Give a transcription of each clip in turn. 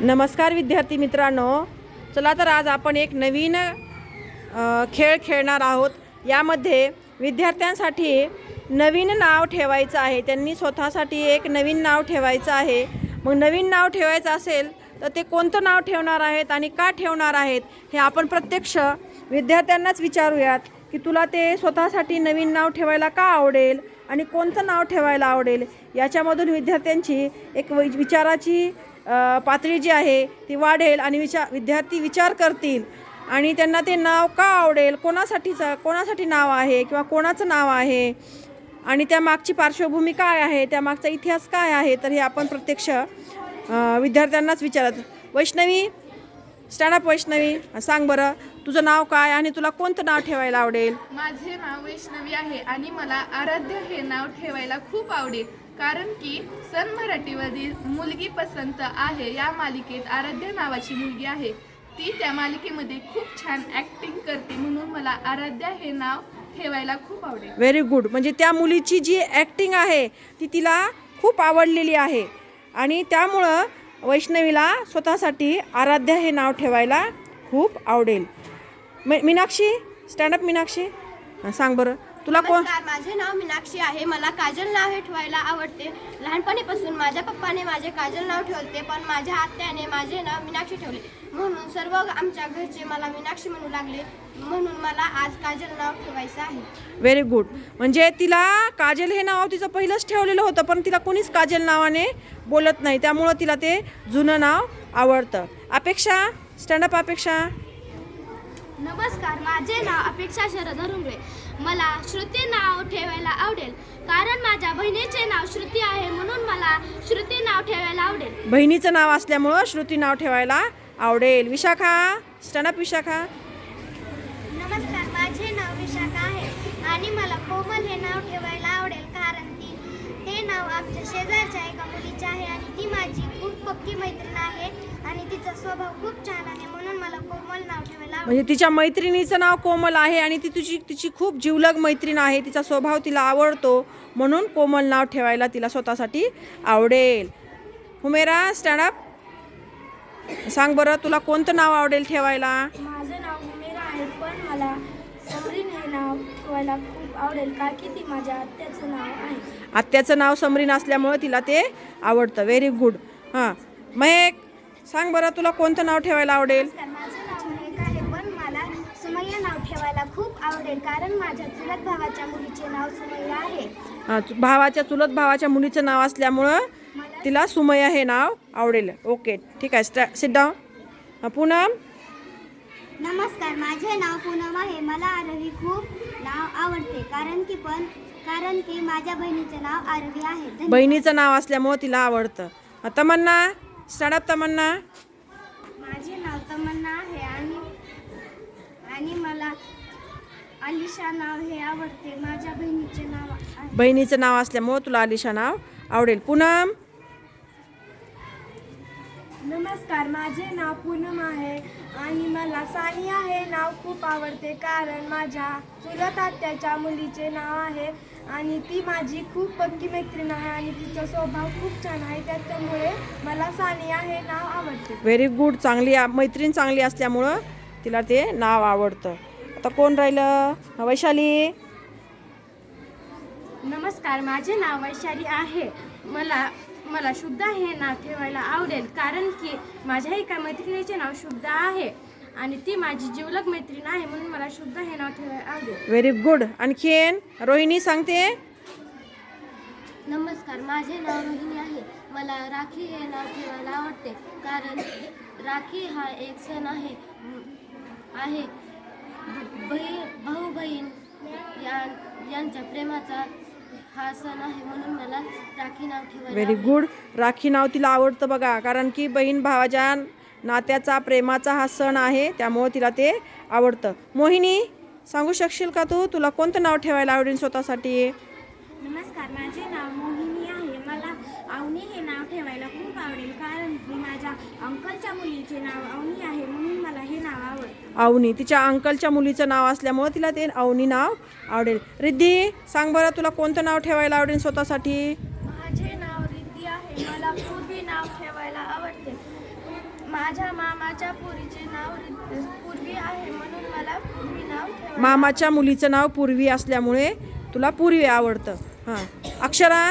नमस्कार विद्यार्थी मित्रांनो. चला तर आज आपण एक नवीन खेळ खेळणार आहोत. यामध्ये विद्यार्थ्यांसाठी नवीन नाव ठेवायचं आहे. त्यांनी स्वतःसाठी एक नवीन नाव ठेवायचं आहे. मग नवीन नाव ठेवायचं असेल तर ते कोणतं नाव ठेवणार आहेत आणि का ठेवणार आहेत हे आपण प्रत्यक्ष विद्यार्थ्यांनाच विचारूयात. की तुला ते स्वतःसाठी नवीन नाव ठेवायला का आवडेल आणि कोणतं नाव ठेवायला आवडेल याच्यामधून विद्यार्थ्यांची एक विचाराची पातळी जी आहे ती वाढेल आणि विचार विद्यार्थी विचार करतील. आणि त्यांना ते नाव का आवडेल कोणासाठीचं कोणासाठी नाव आहे किंवा कोणाचं नाव आहे? आणि त्या मागची पार्श्वभूमी काय आहे? त्या मागचा इतिहास काय आहे? तर हे आपण प्रत्यक्ष विद्यार्थ्यांनाच विचारत वैष्णवी स्टँडअप वैष्णवी सांग बरं तुझं नाव काय आणि तुला कोणतं नाव ठेवायला आवडेल? माझे नाव वैष्णवी आहे आणि मला आराध्य हे नाव ठेवायला खूप आवडेल. कारण की सन मराठीवरील मुलगी पसंत आहे या मालिकेत आराध्य नावाची मुलगी आहे. ती त्या मालिकेमध्ये खूप छान ॲक्टिंग करते म्हणून मला आराध्या हे नाव ठेवायला खूप आवडेल. व्हेरी गुड म्हणजे त्या मुलीची जी ॲक्टिंग आहे ती तिला खूप आवडलेली आहे. आणि त्यामुळं वैष्णवीला स्वतःसाठी आराध्या हे नाव ठेवायला खूप आवडेल. मी मीनाक्षी स्टँडअप मीनाक्षी. सांग बरं. तुला कोण नमस्कार माझे नाव मीनाक्षी आहे. मला काजल नाव हे ठेवायला आवडते. लहानपणीपासून माझ्या पप्पाने माझे काजल नाव ठेवते पण माझ्या आत्याने माझे नाव मीनाक्षी ठेवले. म्हणून सर्व आमच्या घरचे मला मीनाक्षी म्हणू लागले. म्हणून मला आज काजल नाव ठेवायचं आहे. व्हेरी गुड म्हणजे तिला काजल हे नाव तिचं पहिलंच ठेवलेलं होतं पण तिला कोणीच काजल नावाने बोलत नाही. त्यामुळं तिला ते जुनं नाव आवडतं. अपेक्षा? स्टँडअप अपेक्षा? नमस्कार माझे नाव अपेक्षा शरद हरुंगळे मला श्रुती नाव ठेवायला आवडेल. कारण माझ्या बहिणीचे नाव श्रुती आहे म्हणून मला श्रुती नाव ठेवायला आवडेल. बहिणीचं नाव असल्यामुळं श्रुती नाव ठेवायला आवडेल. Vishakha stand up Vishakha. नमस्कार माझे नाव विशाखा आहे आणि मला कोमल हे नाव ठेवायला आवडेल कारण ती ते नाव आमच्या शेजारच्या एका मुलीचे आहे आणि ती माझी खूप पक्की मैत्रीण आहे आणि तिचा स्वभाव खूप छान आहे म्हणून मला कोमल नाव म्हणजे तिच्या मैत्रिणीचं नाव कोमल आहे आणि ती तुझी तिची खूप जीवलग मैत्रीण आहे. तिचा स्वभाव तिला आवडतो म्हणून कोमल नाव ठेवायला तिला स्वतःसाठी आवडेल. हुमेरा स्टँडअप सांग बरं तुला कोणतं नाव आवडेल ठेवायला? माझं नाव हुमेरा आहे पण मला समरीन हे नाव ठेवायला खूप आवडेल का की ती माझ्या आत्याचं नाव आहे. आत्याचं नाव समरीन असल्यामुळं तिला ते आवडतं. व्हेरी गुड हां. मग सांग बरं तुला कोणतं नाव ठेवायला आवडेल माझं नाव महेक आहे पण मला सुमय्या नाव ठेवायला खूप आवडेल कारण माझ्या चुलत भावाच्या मुलीचे नाव सुमय्या आहे. हां चु- भावाच्या चुलत भावाच्या मुलीचं नाव असल्यामुळं तिला सुमया हे नाव आवडेल. ओके ठीक आहे स्टॅ डाऊन पूनम? नमस्कार माझे नाव पूनम आहे. मला आरवी खूप नाव आवडते. कारण की पण कारण की माझ्या बहिणीचे नाव आरवी आहे. बहिणीचं नाव असल्यामुळं तिला आवडतं. तमन्ना? Stand up Tamanna. माझे नाव तमन्ना आहे आणि आणि मला अलिशा नाव हे आवडते माझ्या बहिणीचे नाव आहे. बहिणीचं नाव असल्यामुळं तुला अलिशा नाव आवडेल. पूनम? नमस्कार माझे नाव पूनम आहे आणि मला सानिया हे नाव खूप आवडते कारण माझ्या चुलत आत्याच्या मुलीचे नाव आहे आणि ती माझी खूप पक्की मैत्रीण आहे आणि तिचा स्वभाव खूप छान आहे. त्याच्यामुळे मला सानिया हे नाव आवडते. व्हेरी गुड चांगली मैत्रीण चांगली असल्यामुळं तिला ते नाव आवडतं. आता कोण राहिलं? वैशाली. नमस्कार माझे नाव वैशाली आहे. मला मला शुद्ध हे नाव ठेवायला आवडेल कारण की माझ्या एका मैत्रिणीचे नाव शुद्ध आहे आणि ती माझी जीवलग मैत्रीण आहे म्हणून मला शुद्ध हे नाव ठेवायला आवडेल. व्हेरी गुड आणखीन रोहिणी सांगते. नमस्कार माझे नाव रोहिणी आहे. मला राखी हे नाव ठेवायला आवडते कारण राखी हा एक सण आहे. आहे. बहीण भाऊ बहीण या यांच्या प्रेमाचा हा सण आहे म्हणून मला राखी नाव ठेवायला व्हेरी. गुड राखी नाव तिला आवडतं बघा कारण की बहीण भावाच्या नात्याचा प्रेमाचा हा सण आहे त्यामुळं तिला ते आवडतं. मोहिनी सांगू शकशील का तू? तुला कोणतं नाव ठेवायला आवडेल स्वतःसाठी? नमस्कार माझे नाव मोहिनी आहे मला अवनी ठेवायला खूप आवडेल कारण की माझ्या अंकलच्या मुलीचे नाव अवनी आहे म्हणून मला हे नाव आवडते. अवनी तिच्या अंकलच्या मुलीचं नाव असल्यामुळं तिला ते अवनी नाव आवडेल. रिद्धी सांग बरं तुला कोणतं नाव ठेवायला आवडेल स्वतःसाठी? माझे नाव रिद्धी आहे मला पूर्वी नाव ठेवायला आवडते. माझ्या मामाच्या पुरीचे नाव पूर्वी आहे म्हणून मला पूर्वी नाव ठेवा मामाच्या मुलीचं नाव पूर्वी असल्यामुळे तुला पूर्वी आवडतं. हां. अक्षरा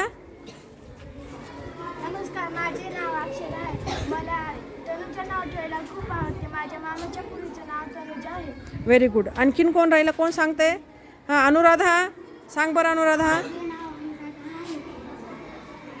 नमस्कार माझे नाव अक्षर आहे मला तनुचं नाव ठेवायला खूप आवडते. माझ्या मामाच्या पुरीचं नाव तनुजा आहे. व्हेरी गुड आणखीन कोण राहिलं? कोण सांगते? हां अनुराधा. सांग बरं अनुराधा.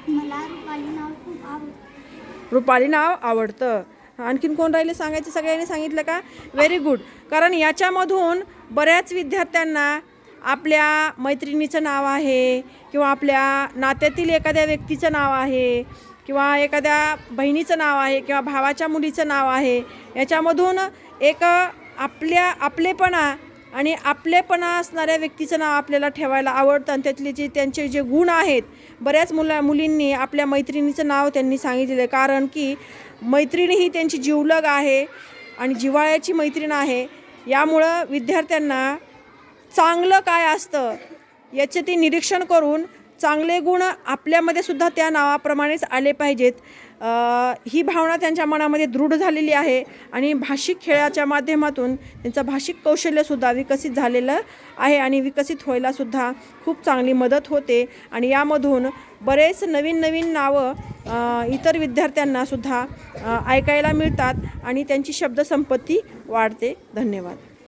मला रुपाली नाव खूप आवडते. रुपाली नाव आवडतं. आणखीन कोण राहिले? सांगायचे सगळ्यांनी सांगितलं का? व्हेरी गुड कारण याच्यामधून बऱ्याच विद्यार्थ्यांना आपल्या मैत्रिणीचं नाव आहे किंवा आपल्या नात्यातील एखाद्या व्यक्तीचं नाव आहे. किंवा एखाद्या बहिणीचं नाव आहे किंवा भावाच्या मुलीचं नाव आहे याच्यामधून एक आपल्या आपलेपणा आणि आपलेपणा असणाऱ्या व्यक्तीचं नाव आपल्याला ठेवायला आवडतं आणि त्यातले जे त्यांचे जे गुण आहेत बऱ्याच मुला मुलींनी आपल्या मैत्रिणीचं नाव त्यांनी सांगितलेलं आहे. कारण की मैत्रिणी ही त्यांची जिवलग आहे आणि जिव्हाळ्याची मैत्रीण आहे. यामुळं विद्यार्थ्यांना चांगलं काय असतं याचे ते निरीक्षण करून चांगले गुण आपल्यामध्ये सुद्धा त्या नावाप्रमाणेच आले पाहिजेत. ही भावना त्यांच्या मनामध्ये दृढ झालेली आहे आणि भाषिक खेळाच्या माध्यमातून त्यांचं भाषिक कौशल्यसुद्धा विकसित झालेलं आहे आणि विकसित व्हायलासुद्धा खूप चांगली मदत होते. आणि यामधून बरेच नवीन नवीन नावं इतर विद्यार्थ्यांनासुद्धा ऐकायला मिळतात आणि त्यांची शब्दसंपत्ती वाढते. धन्यवाद.